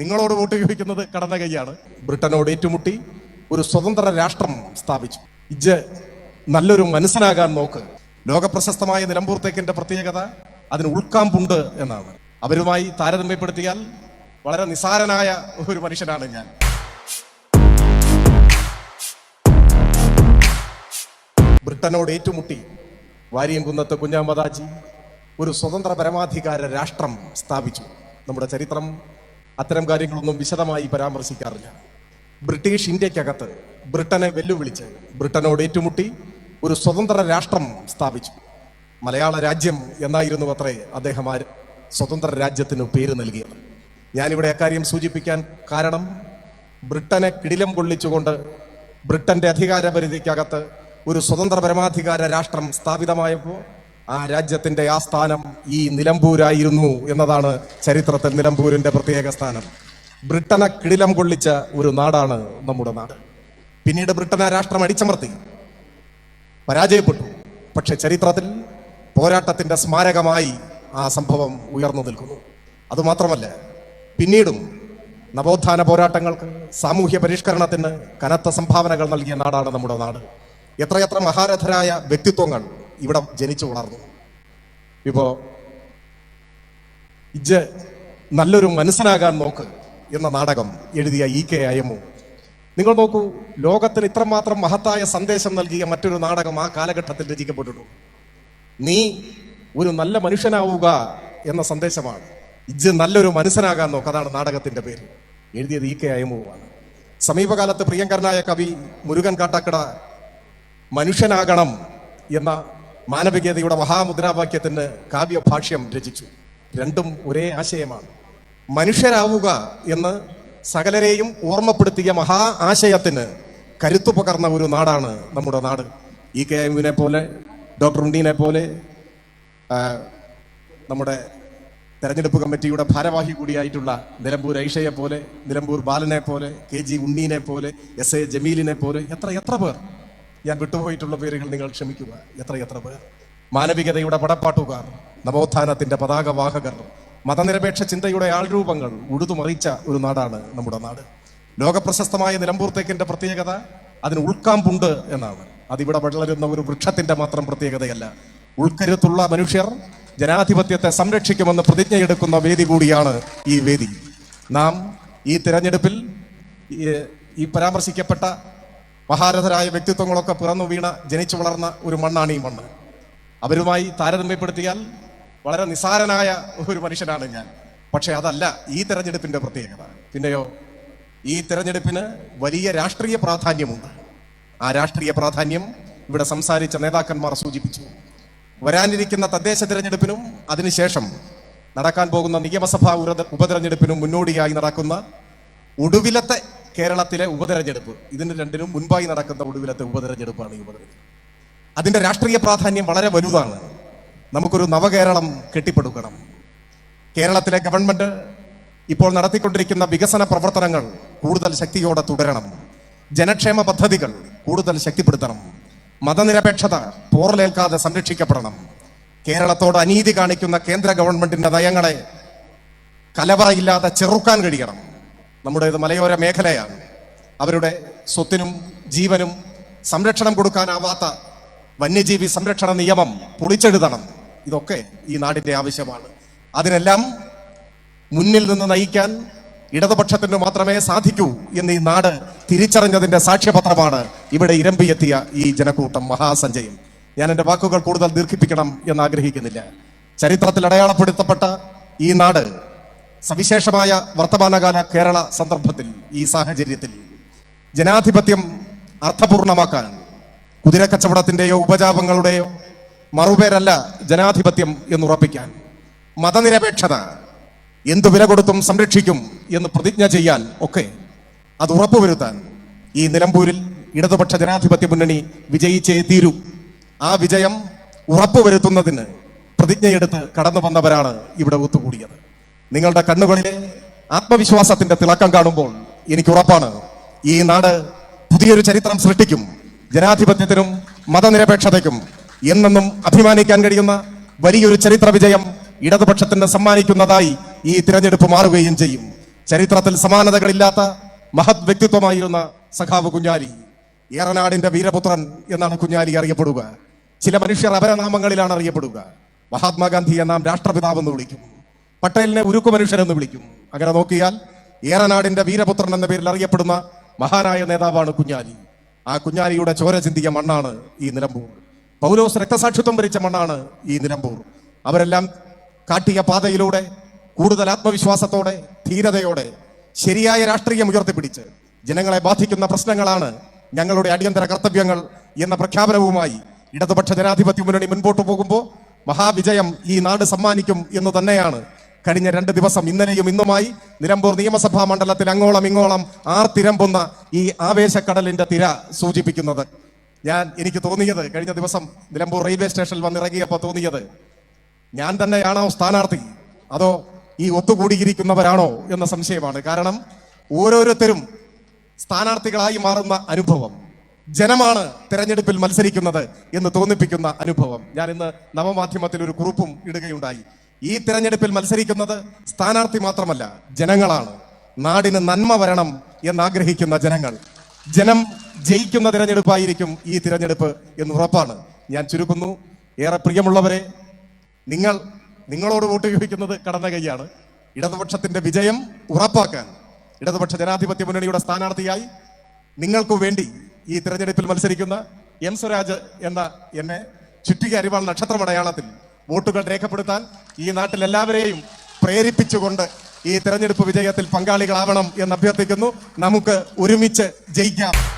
നിങ്ങളോട് വോട്ട് ചോദിക്കുന്നത് കടന്ന കൈയാണ്. ബ്രിട്ടനോട് ഏറ്റുമുട്ടി ഒരു സ്വതന്ത്ര രാഷ്ട്രം സ്ഥാപിച്ചു. ഇജ് നല്ലൊരു മനസ്സിലാകാൻ നോക്ക്. ലോകപ്രശസ്തമായ നിലമ്പൂർ തേക്കിന്റെ പ്രത്യേകത അതിന് ഉൾക്കാമ്പുണ്ട് എന്നാണ്. അവരുമായി താരതമ്യപ്പെടുത്തിയാൽ വളരെ നിസാരനായ ഒരു മനുഷ്യനാണ് ഞാൻ. ബ്രിട്ടനോട് ഏറ്റുമുട്ടി വാരിയംകുന്നത്ത് കുഞ്ഞാമദാജി ഒരു സ്വതന്ത്ര പരമാധികാര രാഷ്ട്രം സ്ഥാപിച്ചു. നമ്മുടെ ചരിത്രം അത്തരം കാര്യങ്ങളൊന്നും വിശദമായി പരാമർശിക്കാറില്ല. ബ്രിട്ടീഷ് ഇന്ത്യക്കകത്ത് ബ്രിട്ടനെ വെല്ലുവിളിച്ച് ബ്രിട്ടനോട് ഏറ്റുമുട്ടി ഒരു സ്വതന്ത്ര രാഷ്ട്രം സ്ഥാപിച്ചു. മലയാള രാജ്യം എന്നായിരുന്നു അത്രേ അദ്ദേഹം ആ സ്വതന്ത്ര രാജ്യത്തിന് പേര് നൽകിയത്. ഞാനിവിടെ അക്കാര്യം സൂചിപ്പിക്കാൻ കാരണം ബ്രിട്ടനെ കിടിലം കൊള്ളിച്ചുകൊണ്ട് ബ്രിട്ടന്റെ അധികാരപരിധിക്കകത്ത് ഒരു സ്വതന്ത്ര പരമാധികാര രാഷ്ട്രം സ്ഥാപിതമായപ്പോൾ ആ രാജ്യത്തിന്റെ ആസ്ഥാനം ഈ നിലമ്പൂരായിരുന്നു എന്നതാണ് ചരിത്രത്തിൽ നിലമ്പൂരിന്റെ പ്രത്യേക സ്ഥാനം. ബ്രിട്ടനെ കിടിലം കൊള്ളിച്ച ഒരു നാടാണ് നമ്മുടെ നാട്. പിന്നീട് ബ്രിട്ടനെ രാഷ്ട്രം അടിച്ചമർത്തി. പരാജയപ്പെട്ടു. പക്ഷെ ചരിത്രത്തിൽ പോരാട്ടത്തിന്റെ സ്മാരകമായി ആ സംഭവം ഉയർന്നു നിൽക്കുന്നു. അതുമാത്രമല്ല പിന്നീടും നവോത്ഥാന പോരാട്ടങ്ങൾക്ക് സാമൂഹ്യ പരിഷ്കരണത്തിന് കനത്ത സംഭാവനകൾ നൽകിയ നാടാണ് നമ്മുടെ നാട്. എത്രയെത്ര മഹാരഥരായ വ്യക്തിത്വങ്ങൾ ഇവിടെ ജനിച്ചു വളർന്നു. ഇപ്പോ ഇജ് നല്ലൊരു മനസ്സിലാകാൻ നോക്ക് എന്ന നാടകം എഴുതിയ ഇ കെ അയമു നിങ്ങൾ നോക്കൂ ലോകത്തിന് ഇത്രമാത്രം മഹത്തായ സന്ദേശം നൽകിയ മറ്റൊരു നാടകം ആ കാലഘട്ടത്തിൽ രചിക്കപ്പെട്ടിട്ടുണ്ട് നീ ഒരു നല്ല മനുഷ്യനാവുക എന്ന സന്ദേശമാണ്. ഇജ് നല്ലൊരു മനുഷ്യനാകാൻ നോക്ക് അതാണ് നാടകത്തിന്റെ പേര്. എഴുതിയത് ഇ കെ അയമുവാണ് സമീപകാലത്ത് പ്രിയങ്കരനായ കവി മുരുകൻ കാട്ടാക്കട മനുഷ്യനാകണം എന്ന മാനവികതയുടെ മഹാമുദ്രാവാക്യത്തിന് കാവ്യഭാഷ്യം രചിച്ചു. രണ്ടും ഒരേ ആശയമാണ്. മനുഷ്യരാവുക എന്ന് സകലരെയും ഓർമ്മപ്പെടുത്തിയ മഹാ ആശയത്തിന് കരുത്തു പകർന്ന ഒരു നാടാണ് നമ്മുടെ നാട്. ഇ കെ എമ്മിനെ പോലെ ഡോക്ടർ ഉണ്ടീനെ പോലെ നമ്മുടെ തെരഞ്ഞെടുപ്പ് കമ്മിറ്റിയുടെ ഭാരവാഹി കൂടിയായിട്ടുള്ള നിലമ്പൂർ ഐഷയെ പോലെ നിലമ്പൂർ ബാലനെ പോലെ കെ ജി ഉണ്ണീനെ പോലെ എസ് എ ജമീലിനെ പോലെ എത്ര എത്ര പേർ ഞാൻ വിട്ടുപോയിട്ടുള്ള പേരുകൾ നിങ്ങൾ ക്ഷമിക്കുക. എത്ര എത്ര പേർ? മാനവികതയുടെ പടപ്പാട്ടുകാർ നവോത്ഥാനത്തിന്റെ പതാകവാഹകർ മതനിരപേക്ഷ ചിന്തയുടെ ആൾരൂപങ്ങൾ ഉഴുതുമറിച്ച ഒരു നാടാണ് നമ്മുടെ നാട്. ലോകപ്രശസ്തമായ നിലമ്പൂർ തേക്കിന്റെ പ്രത്യേകത അതിന് ഉൾക്കാമ്പുണ്ട് എന്നാണ്. അതിവിടെ വളരുന്ന ഒരു വൃക്ഷത്തിന്റെ മാത്രം പ്രത്യേകതയല്ല. ഉൾക്കരുത്തുള്ള മനുഷ്യർ ജനാധിപത്യത്തെ സംരക്ഷിക്കുമെന്ന് പ്രതിജ്ഞയെടുക്കുന്ന വേദി കൂടിയാണ് ഈ വേദി. നാം ഈ തിരഞ്ഞെടുപ്പിൽ ഈ പരാമർശിക്കപ്പെട്ട മഹാരഥരായ വ്യക്തിത്വങ്ങളൊക്കെ പിറന്നു വീണ ജനിച്ചു വളർന്ന ഒരു മണ്ണാണ് ഈ മണ്ണ്. അവരുമായി താരതമ്യപ്പെടുത്തിയാൽ വളരെ നിസാരനായ ഒരു മനുഷ്യനാണ് ഞാൻ. പക്ഷെ അതല്ല ഈ തെരഞ്ഞെടുപ്പിന്റെ പ്രത്യേകത. പിന്നെയോ ഈ തെരഞ്ഞെടുപ്പിന് വലിയ രാഷ്ട്രീയ പ്രാധാന്യമുണ്ട്. ആ രാഷ്ട്രീയ പ്രാധാന്യം ഇവിടെ സംസാരിച്ച നേതാക്കന്മാർ സൂചിപ്പിച്ചു. വരാനിരിക്കുന്ന തദ്ദേശ തിരഞ്ഞെടുപ്പിനും അതിനുശേഷം നടക്കാൻ പോകുന്ന നിയമസഭാ ഉപതെരഞ്ഞെടുപ്പിനും മുന്നോടിയായി നടക്കുന്ന ഒടുവിലത്തെ കേരളത്തിലെ ഉപതെരഞ്ഞെടുപ്പ്. ഇതിന് രണ്ടിനും മുൻപായി നടക്കുന്ന ഒടുവിലത്തെ ഉപതെരഞ്ഞെടുപ്പാണ് ഈ ഉപതെരഞ്ഞെടുപ്പ്. അതിന്റെ രാഷ്ട്രീയ പ്രാധാന്യം വളരെ വലുതാണ്. നമുക്കൊരു നവകേരളം കെട്ടിപ്പടുക്കണം. കേരളത്തിലെ ഗവൺമെന്റ് ഇപ്പോൾ നടത്തിക്കൊണ്ടിരിക്കുന്ന വികസന പ്രവർത്തനങ്ങൾ കൂടുതൽ ശക്തിയോടെ തുടരണം. ജനക്ഷേമ പദ്ധതികൾ കൂടുതൽ ശക്തിപ്പെടുത്തണം. മതനിരപേക്ഷത പോറലേൽക്കാതെ സംരക്ഷിക്കപ്പെടണം. കേരളത്തോട് അനീതി കാണിക്കുന്ന കേന്ദ്ര ഗവൺമെന്റിന്റെ നയങ്ങളെ കലവറയില്ലാതെ ചെറുക്കാൻ കഴിയണം. നമ്മുടേത് മലയോര മേഖലയാണ്. അവരുടെ സ്വത്തിനും ജീവനും സംരക്ഷണം കൊടുക്കാനാവാത്ത വന്യജീവി സംരക്ഷണ നിയമം പൊളിച്ചെഴുതണം. ഇതൊക്കെ ഈ നാടിന്റെ ആവശ്യമാണ്. അതിനെല്ലാം മുന്നിൽ നിന്ന് നയിക്കാൻ ഇടതുപക്ഷത്തിന് മാത്രമേ സാധിക്കൂ എന്ന് ഈ നാട് തിരിച്ചറിഞ്ഞതിന്റെ സാക്ഷ്യപത്രമാണ് ഇവിടെ ഇരമ്പിയെത്തിയ ഈ ജനക്കൂട്ടം മഹാസഞ്ചയം. ഞാൻ എന്റെ വാക്കുകൾ കൂടുതൽ ദീർഘിപ്പിക്കണം എന്ന് ആഗ്രഹിക്കുന്നില്ല. ചരിത്രത്തിൽ അടയാളപ്പെടുത്തപ്പെട്ട ഈ നാട് സവിശേഷമായ വർത്തമാനകാല കേരള സന്ദർഭത്തിൽ ഈ സാഹചര്യത്തിൽ ജനാധിപത്യം അർത്ഥപൂർണമാക്കാൻ കുതിരക്കച്ചവടത്തിന്റെയോ ഉപജാപങ്ങളുടെയോ മറുപേരല്ല ജനാധിപത്യം എന്നുറപ്പിക്കാൻ മതനിരപേക്ഷത എന്തു വില കൊടുത്തും സംരക്ഷിക്കും എന്ന് പ്രതിജ്ഞ ചെയ്യാൻ ഒക്കെ അത് ഉറപ്പുവരുത്താൻ ഈ നിലമ്പൂരിൽ ഇടതുപക്ഷ ജനാധിപത്യ മുന്നണി വിജയിച്ചേ തീരൂ. ആ വിജയം ഉറപ്പുവരുത്തുന്നതിന് പ്രതിജ്ഞയെടുത്ത് കടന്നു വന്നവരാണ് ഇവിടെ ഒത്തുകൂടിയത്. നിങ്ങളുടെ കണ്ണുകളിലെ ആത്മവിശ്വാസത്തിന്റെ തിളക്കം കാണുമ്പോൾ എനിക്ക് ഉറപ്പാണ്. ഈ നാട് പുതിയൊരു ചരിത്രം സൃഷ്ടിക്കും ജനാധിപത്യത്തിനും മതനിരപേക്ഷതയ്ക്കും എന്നെന്നും അഭിമാനിക്കാൻ കഴിയുന്ന വലിയൊരു ചരിത്ര വിജയം ഇടതുപക്ഷത്തിന് സമ്മാനിക്കുന്നതായി ഈ തിരഞ്ഞെടുപ്പ് മാറുകയും ചെയ്യും. ചരിത്രത്തിൽ സമാനതകളില്ലാത്ത മഹത് വ്യക്തിത്വമായിരുന്ന സഖാവ് കുഞ്ഞാലി ഏറനാടിന്റെ വീരപുത്രൻ എന്നാണ് കുഞ്ഞാലി അറിയപ്പെടുക. ചില മനുഷ്യർ അപരനാമങ്ങളിലാണ് അറിയപ്പെടുക. മഹാത്മാഗാന്ധിയെ നാം രാഷ്ട്രപിതാവെന്ന് വിളിക്കും. പട്ടേലിനെ ഉരുക്കു മനുഷ്യനെന്ന് വിളിക്കും. അങ്ങനെ നോക്കിയാൽ ഏറനാടിന്റെ വീരപുത്രൻ എന്ന പേരിൽ അറിയപ്പെടുന്ന മഹാനായ നേതാവാണ് കുഞ്ഞാലി. ആ കുഞ്ഞാലിയുടെ ചോര ചിന്തിയ മണ്ണാണ് ഈ നിലമ്പൂർ. പൗലോസ് രക്തസാക്ഷിത്വം ഭരിച്ച മണ്ണാണ് ഈ നിലമ്പൂർ. അവരെല്ലാം കാട്ടിയ പാതയിലൂടെ കൂടുതൽ ആത്മവിശ്വാസത്തോടെ ധീരതയോടെ ശരിയായ രാഷ്ട്രീയം ഉയർത്തിപ്പിടിച്ച് ജനങ്ങളെ ബാധിക്കുന്ന പ്രശ്നങ്ങളാണ് ഞങ്ങളുടെ അടിയന്തര കർത്തവ്യങ്ങൾ എന്ന പ്രഖ്യാപനവുമായി ഇടതുപക്ഷ ജനാധിപത്യ മുന്നണി മുൻപോട്ട് പോകുമ്പോൾ മഹാവിജയം ഈ നാട് സമ്മാനിക്കും എന്ന് തന്നെയാണ് കഴിഞ്ഞ രണ്ട് ദിവസം ഇന്നലെയും ഇന്നുമായി നിലമ്പൂർ നിയമസഭാ മണ്ഡലത്തിൽ അങ്ങോളം ഇങ്ങോളം ആർത്തിരമ്പുന്ന ഈ ആവേശക്കടലിന്റെ തിര സൂചിപ്പിക്കുന്നത്. ഞാൻ എനിക്ക് തോന്നിയത് കഴിഞ്ഞ ദിവസം നിലമ്പൂർ റെയിൽവേ സ്റ്റേഷനിൽ വന്നിറങ്ങിയപ്പോൾ തോന്നിയത് ഞാൻ തന്നെയാണോ സ്ഥാനാർത്ഥി? അതോ ഈ ഒത്തുകൂടിയിരിക്കുന്നവരാണോ എന്ന സംശയമാണ്. കാരണം ഓരോരുത്തരും സ്ഥാനാർത്ഥികളായി മാറുന്ന അനുഭവം ജനമാണ് തെരഞ്ഞെടുപ്പിൽ മത്സരിക്കുന്നത് എന്ന് തോന്നിപ്പിക്കുന്ന അനുഭവം. ഞാൻ ഇന്ന് നവമാധ്യമത്തിൽ ഒരു കുറിപ്പും ഇടുകയുണ്ടായി. ഈ തിരഞ്ഞെടുപ്പിൽ മത്സരിക്കുന്നത് സ്ഥാനാർത്ഥി മാത്രമല്ല ജനങ്ങളാണ്. നാടിന് നന്മ വരണം എന്നാഗ്രഹിക്കുന്ന ജനങ്ങൾ. ജനം ജയിക്കുന്ന തിരഞ്ഞെടുപ്പായിരിക്കും ഈ തിരഞ്ഞെടുപ്പ് എന്ന് ഉറപ്പാണ്. ഞാൻ ചുരുക്കുന്നു. ഏറെ പ്രിയമുള്ളവരെ നിങ്ങൾ നിങ്ങളോട് വോട്ട് ചോദിക്കുന്നത് കടന്ന കൈയാണ്. ഇടതുപക്ഷത്തിന്റെ വിജയം ഉറപ്പാക്കാൻ ഇടതുപക്ഷ ജനാധിപത്യ മുന്നണിയുടെ സ്ഥാനാർത്ഥിയായി നിങ്ങൾക്കു വേണ്ടി ഈ തിരഞ്ഞെടുപ്പിൽ മത്സരിക്കുന്ന എം സ്വരാജ് എന്ന എന്നെ ചുറ്റിക അരിവാൾ നക്ഷത്രമടയാളത്തിൽ വോട്ടുകൾ രേഖപ്പെടുത്താൻ ഈ നാട്ടിൽ എല്ലാവരെയും പ്രേരിപ്പിച്ചുകൊണ്ട് ഈ തെരഞ്ഞെടുപ്പ് വിജയത്തിൽ പങ്കാളികളാവണം എന്ന് അഭ്യർത്ഥിക്കുന്നു. നമുക്ക് ഒരുമിച്ച് ജയിക്കാം.